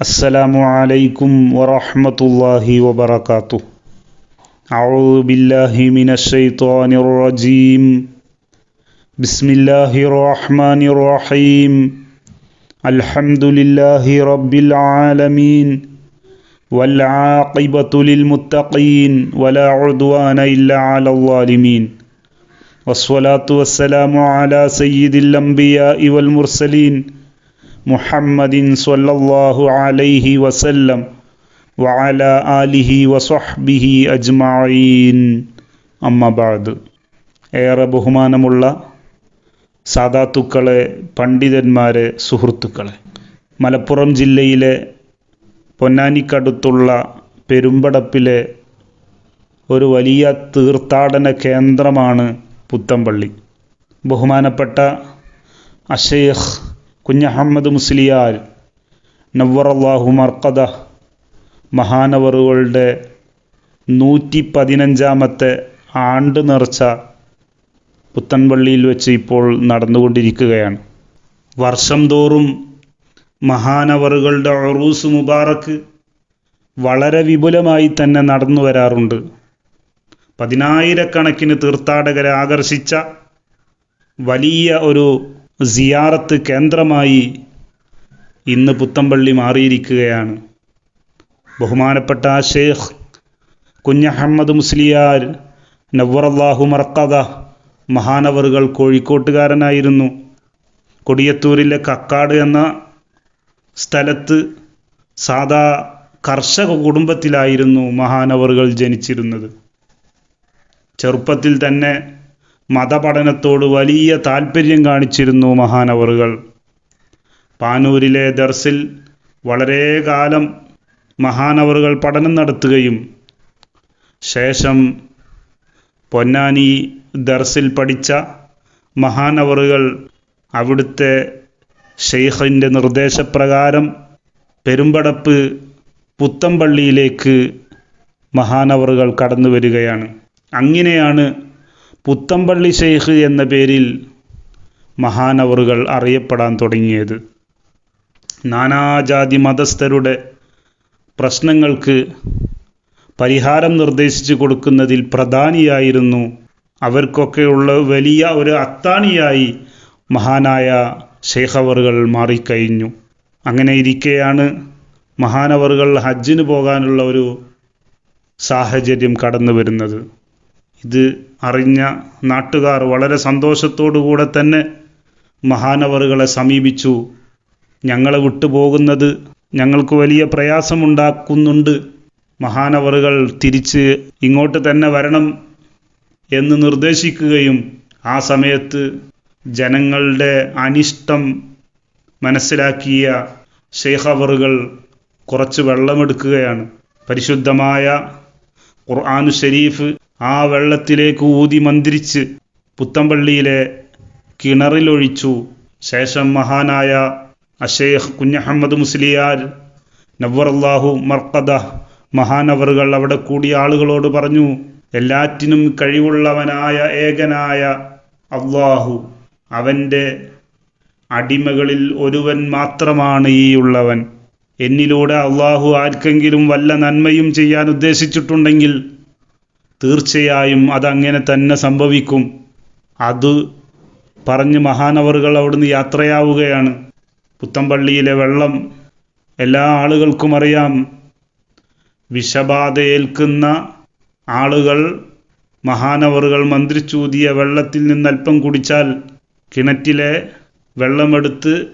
السلام عليكم ورحمة الله وبركاته. أعوذ بالله من الشيطان الرجيم. بسم الله الرحمن الرحيم. الحمد لله رب العالمين والعاقبة للمتقين ولا عدوان إلا على الظالمين. والصلاة والسلام على سيد الأنبياء والمرسلين محمد صلى الله عليه وسلم وعلى آله وصحبه أجمعين أما بعد ഏറെ ബഹുമാനമുള്ള സാദാത്തുക്കളെ പണ്ഡിതന്മാരെ സുഹൃത്തുക്കളെ മലപ്പുറം ജില്ലയിലെ പൊന്നാനിക്കടുത്തുള്ള പെരുമ്പടപ്പിലെ ഒരു വലിയ തീർത്ഥാടന കേന്ദ്രമാണ് പുത്തമ്പള്ളി ബഹുമാനപ്പെട്ട അഷേഖ് കുഞ്ഞഹമ്മദ് മുസ്ലിയാർ നവറല്ലാഹു മർക്കദ മഹാനവറുകളുടെ നൂറ്റി പതിനഞ്ചാമത്തെ ആണ്ട് നേർച്ച പുത്തൻപള്ളിയിൽ വെച്ച് ഇപ്പോൾ നടന്നുകൊണ്ടിരിക്കുകയാണ്. വർഷം തോറും മഹാനവറുകളുടെ ഒറൂസ് മുബാറക്ക് വളരെ വിപുലമായി തന്നെ നടന്നു വരാറുണ്ട്. പതിനായിരക്കണക്കിന് തീർത്ഥാടകരെ ആകർഷിച്ച വലിയ ഒരു സിയാറത്ത് കേന്ദ്രമായി ഇന്ന് പുത്തമ്പള്ളി മാറിയിരിക്കുകയാണ്. ബഹുമാനപ്പെട്ട ഷേഖ് കുഞ്ഞഹമ്മദ് മുസ്ലിയാർ നവറല്ലാഹു മർക്കദ മഹാനവറുകൾ കോഴിക്കോട്ടുകാരനായിരുന്നു. കൊടിയത്തൂരിലെ കക്കാട് എന്ന സ്ഥലത്ത് സാധാ കർഷക കുടുംബത്തിലായിരുന്നു മഹാനവറുകൾ ജനിച്ചിരുന്നത്. ചെറുപ്പത്തിൽ തന്നെ മതപഠനത്തോട് വലിയ താല്പര്യം കാണിച്ചിരുന്നു മഹാനവറുകൾ. പാനൂരിലെ ദർസിൽ വളരെ കാലം മഹാനവറുകൾ പഠനം നടത്തുകയും ശേഷം പൊന്നാനി ദർസിൽ പഠിച്ച മഹാനവറുകൾ അവിടുത്തെ ഷെയ്ഖിന്റെ നിർദ്ദേശപ്രകാരം പെരുമ്പടപ്പ് പുത്തമ്പള്ളിയിലേക്ക് മഹാനവറുകൾ കടന്നു വരികയാണ് അങ്ങനെയാണ് പുത്തമ്പള്ളി ഷെയ്ഖ് എന്ന പേരിൽ മഹാനവറുകൾ അറിയപ്പെടാൻ തുടങ്ങിയത്. നാനാജാതി മതസ്ഥരുടെ പ്രശ്നങ്ങൾക്ക് പരിഹാരം നിർദ്ദേശിച്ചു കൊടുക്കുന്നതിൽ പ്രധാനിയായിരുന്നു അവർക്കൊക്കെയുള്ള വലിയ ഒരു അത്താണിയായി മഹാനായ ഷെയ്ഖവറുകൾ മാറിക്കഴിഞ്ഞു. അങ്ങനെ ഇരിക്കെയാണ് മഹാനവറുകൾ ഹജ്ജിന് പോകാനുള്ള ഒരു സാഹചര്യം കടന്നു വരുന്നത് ഇത് അറിഞ്ഞ നാട്ടുകാർ വളരെ സന്തോഷത്തോടുകൂടെ തന്നെ മഹാനവറുകളെ സമീപിച്ചു. ഞങ്ങളെ വിട്ടുപോകുന്നത് ഞങ്ങൾക്ക് വലിയ പ്രയാസമുണ്ടാക്കുന്നുണ്ട്. മഹാനവറുകൾ തിരിച്ച് ഇങ്ങോട്ട് തന്നെ വരണം എന്ന് നിർദ്ദേശിക്കുകയും ആ സമയത്ത് ജനങ്ങളുടെ അനിഷ്ടം മനസ്സിലാക്കിയ ഷെയ്ഖവറുകൾ കുറച്ച് വെള്ളമെടുക്കുകയാണ്. പരിശുദ്ധമായ ഖുർആാനു ഷരീഫ് ആ വെള്ളത്തിലേക്ക് ഊതി മന്ത്രിച്ച് പുത്തമ്പള്ളിയിലെ കിണറിലൊഴിച്ചു. ശേഷം മഹാനായ അഷേഖ് കുഞ്ഞഹമ്മദ് മുസ്ലിയാർ നവറല്ലാഹു മർക്കദ മഹാനവറുകൾ അവിടെ കൂടിയ ആളുകളോട് പറഞ്ഞു എല്ലാറ്റിനും കഴിവുള്ളവനായ ഏകനായ അള്ളാഹു അവന്റെ അടിമകളിൽ ഒരുവൻ മാത്രമാണ് ഈ ഉള്ളവൻ. എന്നിലൂടെ അള്ളാഹു ആർക്കെങ്കിലും വല്ല നന്മയും ചെയ്യാൻ ഉദ്ദേശിച്ചിട്ടുണ്ടെങ്കിൽ തീർച്ചയായും അതങ്ങനെ തന്നെ സംഭവിക്കും. അത് പറഞ്ഞ് മഹാനവറുകൾ അവിടുന്ന് യാത്രയാവുകയാണ്. പുത്തമ്പള്ളിയിലെ വെള്ളം എല്ലാ ആളുകൾക്കും അറിയാം. വിഷബാധയേൽക്കുന്ന ആളുകൾ മഹാനവറുകൾ മന്ത്രിച്ചൂതിയ വെള്ളത്തിൽ നിന്നല്പം കുടിച്ചാൽ കിണറ്റിലെ വെള്ളമെടുത്ത്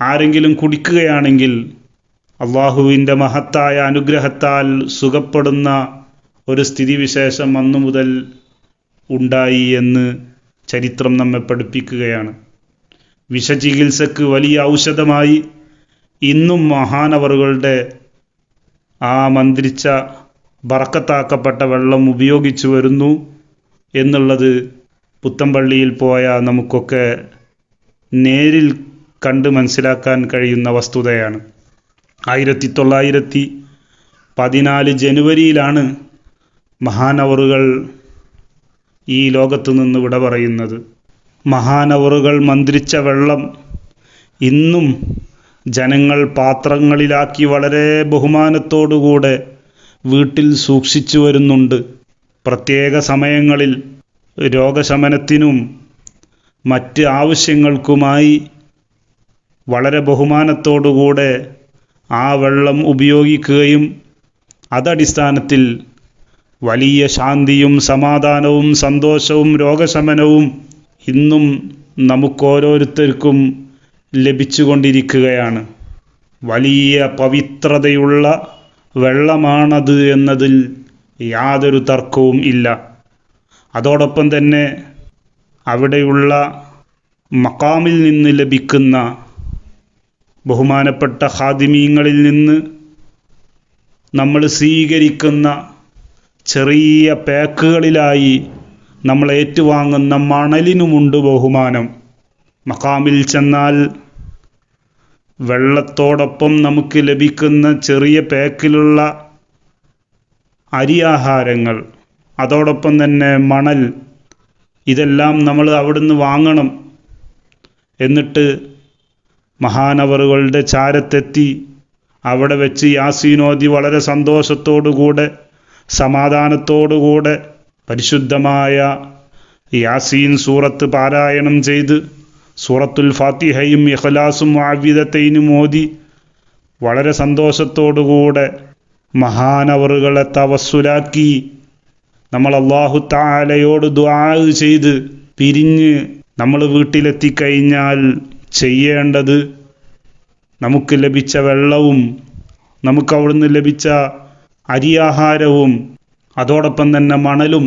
ആരെങ്കിലും കുടിക്കുകയാണെങ്കിൽ അള്ളാഹുവിന്റെ മഹത്തായ അനുഗ്രഹത്താൽ സുഖപ്പെടുന്ന ഒരു സ്ഥിതിവിശേഷം അന്നു മുതൽ ഉണ്ടായി എന്ന് ചരിത്രം നമ്മെ പഠിപ്പിക്കുകയാണ്. വിഷചികിത്സക്ക് വലിയ ഔഷധമായി ഇന്നും മഹാനവറുകളുടെ ആ മന്ത്രിച്ച ബറക്കത്താക്കപ്പെട്ട വെള്ളം ഉപയോഗിച്ചു വരുന്നു എന്നുള്ളത് പുത്തമ്പള്ളിയിൽ പോയ നമുക്കൊക്കെ നേരിൽ കണ്ട് മനസ്സിലാക്കാൻ കഴിയുന്ന വസ്തുതയാണ്. ആയിരത്തി തൊള്ളായിരത്തി പതിനാല് ജനുവരിയിലാണ് മഹാനവറുകൾ ഈ ലോകത്തു നിന്ന് വിട പറയുന്നത്. മഹാനവറുകൾ മന്ത്രിച്ച വെള്ളം ഇന്നും ജനങ്ങൾ പാത്രങ്ങളിലാക്കി വളരെ ബഹുമാനത്തോടുകൂടെ വീട്ടിൽ സൂക്ഷിച്ചു വരുന്നുണ്ട്. പ്രത്യേക സമയങ്ങളിൽ രോഗശമനത്തിനും മറ്റ് ആവശ്യങ്ങൾക്കുമായി വളരെ ബഹുമാനത്തോടുകൂടെ ആ വെള്ളം ഉപയോഗിക്കുകയും അതടിസ്ഥാനത്തിൽ വലിയ ശാന്തിയും സമാധാനവും സന്തോഷവും രോഗശമനവും ഇന്നും നമുക്കോരോരുത്തർക്കും ലഭിച്ചുകൊണ്ടിരിക്കുകയാണ്. വലിയ പവിത്രതയുള്ള വെള്ളമാണത് എന്നതിൽ യാതൊരു തർക്കവും ഇല്ല. അതോടൊപ്പം തന്നെ അവിടെയുള്ള മക്കാമിൽ നിന്ന് ലഭിക്കുന്ന ബഹുമാനപ്പെട്ട ഹാദിമീങ്ങളിൽ നിന്ന് നമ്മൾ സ്വീകരിക്കുന്ന ചെറിയ പാക്കുകളിലായി നമ്മൾ ഏറ്റുവാങ്ങുന്ന മണലിനുമുണ്ട് ബഹുമാനം. മക്കാമിൽ ചെന്നാൽ വെള്ളത്തോടൊപ്പം നമുക്ക് ലഭിക്കുന്ന ചെറിയ പാക്കിലുള്ള അരിയാഹാരങ്ങൾ. അതോടൊപ്പം തന്നെ മണൽ. ഇതെല്ലാം നമ്മൾ അവിടുന്ന് വാങ്ങണം. എന്നിട്ട് മഹാനവറുകളുടെ ചാരത്തെത്തി. അവിടെ വെച്ച് യാസീനോദി വളരെ സന്തോഷത്തോടുകൂടെ സമാധാനത്തോടുകൂടെ പരിശുദ്ധമായ യാസീൻ സൂറത്ത് പാരായണം ചെയ്ത് സൂറത്തുൽ ഫാത്തിഹയും ഇഖ്ലാസും ആവിദത്തൈനും ഓതി വളരെ സന്തോഷത്തോടുകൂടെ മഹാനവറുകളെ തവസ്സുലാക്കി നമ്മൾ അള്ളാഹു താലയോട് ദ്വാ ചെയ്ത് പിരിഞ്ഞ് നമ്മൾ വീട്ടിലെത്തിക്കഴിഞ്ഞാൽ ചെയ്യേണ്ടത് നമുക്ക് ലഭിച്ച വെള്ളവും നമുക്ക് അവിടുന്ന് ലഭിച്ച അരിയാഹാരവും അതോടൊപ്പം തന്നെ മണലും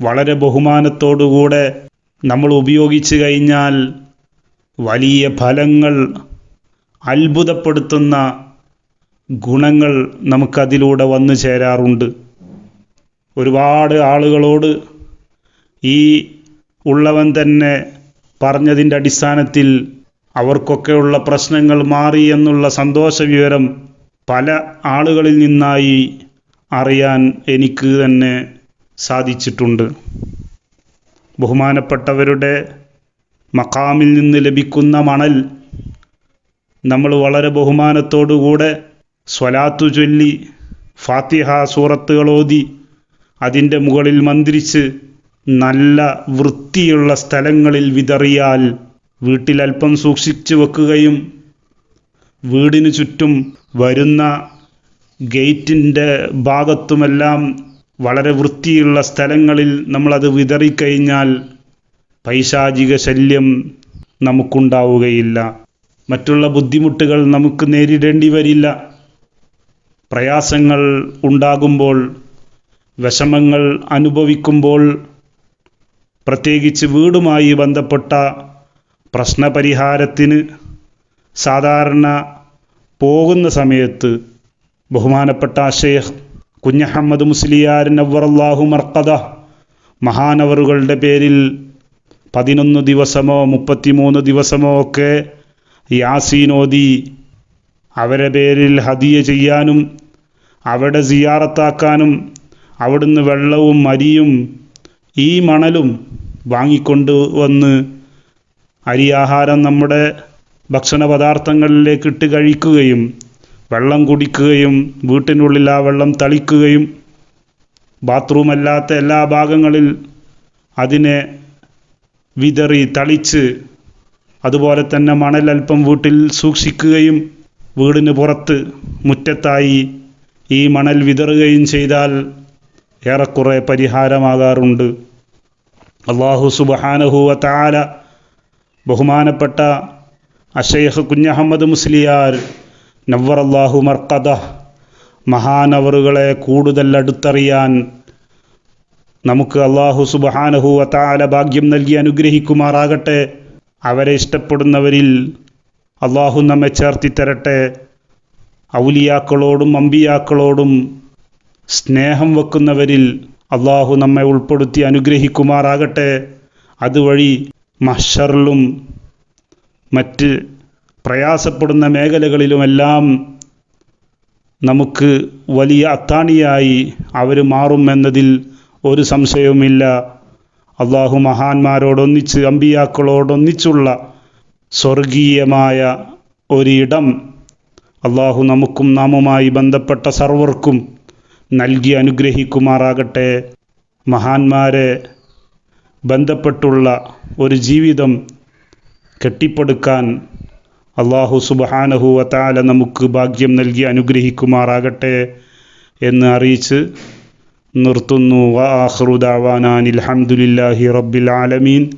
വളരെ ബഹുമാനത്തോടുകൂടെ നമ്മൾ ഉപയോഗിച്ചു കഴിഞ്ഞാൽ വലിയ ഫലങ്ങൾ അത്ഭുതപ്പെടുത്തുന്ന ഗുണങ്ങൾ നമുക്കതിലൂടെ വന്നു ചേരാറുണ്ട്. ഒരുപാട് ആളുകളോട് ഈ ഉള്ളവൻ തന്നെ പറഞ്ഞതിന്റെ അടിസ്ഥാനത്തിൽ അവർക്കൊക്കെയുള്ള പ്രശ്നങ്ങൾ മാറി എന്നുള്ള സന്തോഷ വിവരം പല ആളുകളിൽ നിന്നായി അറിയാൻ എനിക്ക് തന്നെ സാധിച്ചിട്ടുണ്ട്. ബഹുമാനപ്പെട്ടവരുടെ മക്കാമിൽ നിന്ന് ലഭിക്കുന്ന മണൽ നമ്മൾ വളരെ ബഹുമാനത്തോടുകൂടെ സ്വലാത്തു ചൊല്ലി ഫാത്തിഹ സൂറത്തുകൾ ഓതി അതിന്റെ മുകളിൽ മന്ത്രിച്ച് നല്ല വൃത്തിയുള്ള സ്ഥലങ്ങളിൽ വിതറിയാൽ വീട്ടിൽ അല്പം സൂക്ഷിച്ചു വെക്കുകയും വീടിന് ചുറ്റും വരുന്ന ഗേറ്റിന്റെ ഭാഗത്തുമെല്ലാം വളരെ വൃത്തിയുള്ള സ്ഥലങ്ങളിൽ നമ്മളത് വിതറിക്കഴിഞ്ഞാൽ പൈശാചിക ശല്യം നമുക്കുണ്ടാവുകയില്ല. മറ്റുള്ള ബുദ്ധിമുട്ടുകൾ നമുക്ക് നേരിടേണ്ടി വരില്ല. പ്രയാസങ്ങൾ ഉണ്ടാകുമ്പോൾ വിഷമങ്ങൾ അനുഭവിക്കുമ്പോൾ പ്രത്യേകിച്ച് വീടുമായി ബന്ധപ്പെട്ട പ്രശ്നപരിഹാരത്തിന് സാധാരണ പോകുന്ന സമയത്ത് ബഹുമാനപ്പെട്ട ഷെയ്ഖ് കുഞ്ഞഹമ്മദ് മുസ്ലിയാർ നവറല്ലാഹു മർക്കദ മഹാനവറുകളുടെ പേരിൽ പതിനൊന്ന് ദിവസമോ മുപ്പത്തിമൂന്ന് ദിവസമോ ഒക്കെ യാസീനോദി അവരെ പേരിൽ ഹദിയ ചെയ്യാനും അവിടെ സിയാറത്താക്കാനും അവിടുന്ന് വെള്ളവും അരിയും ഈ മണലും വാങ്ങിക്കൊണ്ട് വന്ന് അരിയാഹാരം നമ്മുടെ ഭക്ഷണ പദാർത്ഥങ്ങളിലേക്ക് ഇട്ട് കഴിക്കുകയും വെള്ളം കുടിക്കുകയും വീട്ടിനുള്ളിൽ ആ വെള്ളം തളിക്കുകയും ബാത്റൂം അല്ലാത്ത എല്ലാ ഭാഗങ്ങളിൽ അതിനെ വിതറി തളിച്ച് അതുപോലെ തന്നെ മണൽ അല്പം വീട്ടിൽ സൂക്ഷിക്കുകയും വീടിന് പുറത്ത് മുറ്റത്തായി ഈ മണൽ വിതറുകയും ചെയ്താൽ ഏറെക്കുറെ പരിഹാരമാകാറുണ്ട്. അള്ളാഹു സുബഹാനഹുവ താല ബഹുമാനപ്പെട്ട അഷേഖ് കുഞ്ഞഹമ്മദ് മുസ്ലിയാർ അള്ളാഹു മർക്കദ. മഹാനവറുകളെ കൂടുതൽ അടുത്തറിയാൻ നമുക്ക് അള്ളാഹു സുബഹാനഹു അതാല ഭാഗ്യം നൽകി അനുഗ്രഹിക്കുമാറാകട്ടെ. അവരെ ഇഷ്ടപ്പെടുന്നവരിൽ അള്ളാഹു നമ്മെ ചേർത്തി തരട്ടെ. ഔലിയാക്കളോടും അമ്പിയാക്കളോടും സ്നേഹം വെക്കുന്നവരിൽ അള്ളാഹു നമ്മെ ഉൾപ്പെടുത്തി അനുഗ്രഹിക്കുമാറാകട്ടെ. അതുവഴി മഷറിലും മറ്റ് പ്രയാസപ്പെടുന്ന മേഖലകളിലുമെല്ലാം നമുക്ക് വലിയ അത്താണിയായി അവർ മാറും എന്നതിൽ ഒരു സംശയവുമില്ല. അള്ളാഹു മഹാന്മാരോടൊന്നിച്ച് അമ്പിയാക്കളോടൊന്നിച്ചുള്ള സ്വർഗീയമായ ഒരിടം അള്ളാഹു നമുക്കും നാമുമായി ബന്ധപ്പെട്ട സർവർക്കും നൽകി അനുഗ്രഹിക്കുമാറാകട്ടെ. മഹാന്മാരെ ബന്ധപ്പെട്ടുള്ള ഒരു ജീവിതം കെട്ടിപ്പടുക്കാൻ അള്ളാഹു സുബഹാനഹു വതാല നമുക്ക് ഭാഗ്യം നൽകി അനുഗ്രഹിക്കുമാറാകട്ടെ എന്ന് അറിയിച്ച് നിർത്തുന്നു. വാഹ്റുദാവാനാൻ അൽഹംദുലില്ലാഹി റബ്ബിൽ ആലമീൻ.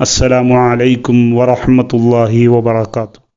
അസ്സലാമു അലൈക്കും വറഹ്മത്തുള്ളാഹി വബറകാതുഹു.